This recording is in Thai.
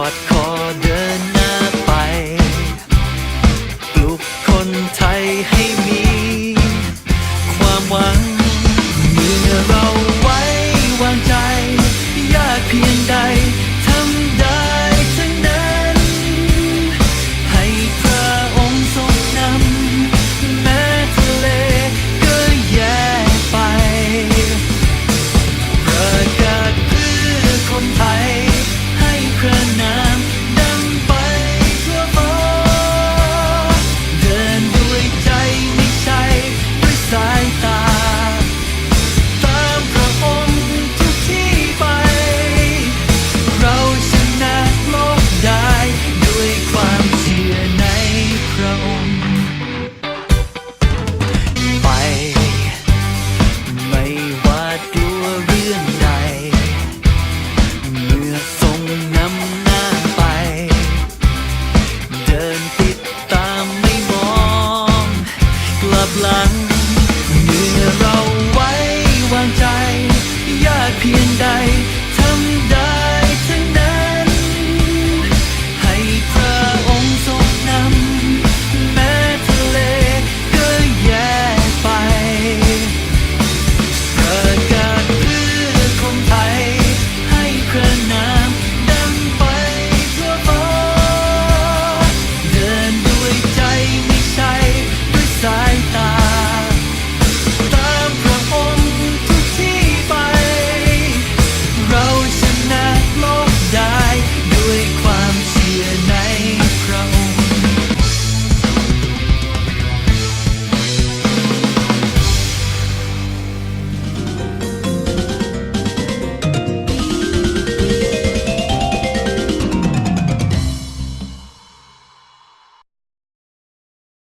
อดคอเดินหน้าไป ปลุกคนไทยให้มี lang